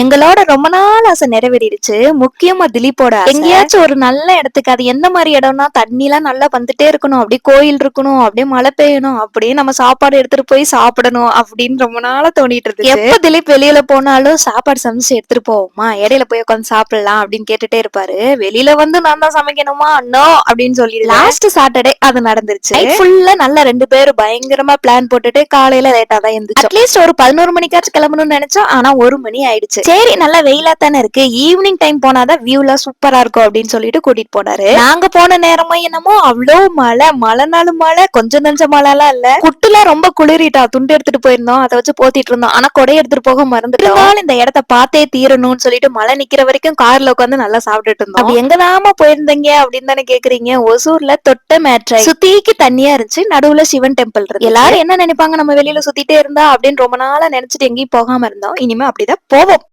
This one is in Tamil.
எங்களோட ரொம்ப நாள் ஆசை நிறைவேறிடுச்சு. முக்கியமா திலீப்போட. எங்கேயாச்சும் ஒரு நல்ல இடத்துக்கு அது எந்த மாதிரி இடம்னா தண்ணி எல்லாம் நல்லா வந்துட்டே இருக்கணும். அப்படியே கோயில் இருக்கணும். அப்படியே மழை பெய்யணும். அப்படியே நம்ம சாப்பாடு எடுத்துட்டு போய் சாப்பிடணும். அப்படின்னு ரொம்ப நாளா தோணிட்டு இருக்கு எப்ப திலீப் வெளியில போனாலும் சாப்பாடு சமைச்சு எடுத்துட்டு போவோமா? இடையில போய் உட்காந்து சாப்பிடலாம் அப்படின்னு கேட்டுட்டே இருப்பாரு. வெளியில வந்து நான் தான் சமைக்கணுமா? நோ அப்படின்னு சொல்லி லாஸ்ட் சாட்டர்டே அது நடந்துருச்சு. ஃபுல்லா நல்லா ரெண்டு பேரும் பயங்கரமா பிளான் போட்டுட்டு காலையில லேட்டா தான் எந்திரிச்சோம். அட்லீஸ்ட் ஒரு பதினோரு மணிக்காச்சும் கிளம்பணும்னு நினைச்சோம். ஆனா ஒரு மணி ஆயிடுச்சு. சரி நல்லா வெயிலா தானே இருக்கு. ஈவினிங் டைம் போனாதான் வியூலாம் சூப்பரா இருக்கும் அப்படின்னு சொல்லிட்டு கூட்டிட்டு போனாரு. நாங்க போன நேரமும் என்னமோ அவ்வளோ மழை. மழை நாளும் மழை கொஞ்சம் நஞ்ச மழை எல்லாம் இல்ல. குட்டுல ரொம்ப குளிரிட்டா. துண்டு எடுத்துட்டு போயிருந்தோம். அதை வச்சு போத்திட்டு இருந்தோம். ஆனா கொடை எடுத்துட்டு போக மறந்துட்டோம். இந்த இடத்த பார்த்தே தீரணும்னு சொல்லிட்டு மழை நிக்கிற வரைக்கும் கார்ல உட்காந்து நல்லா சாப்பிட்டுட்டு இருந்தோம். அப்படி எங்கதாம போயிருந்தீங்க அப்படின்னு தானே கேக்குறீங்க? ஒசூர்ல தொட்ட மேட்ரை. சுத்திக்கு தண்ணியா இருந்துச்சு. நடுவுல சிவன் டெம்பிள் இருக்கு எல்லாரும் என்ன நினைப்பாங்க? நம்ம வெளியில சுத்திட்டே இருந்தா அப்படின்னு ரொம்ப நாளா நினைச்சிட்டு எங்கேயும் போகாம இருந்தோம். இனிமே அப்படிதான் போவோம்.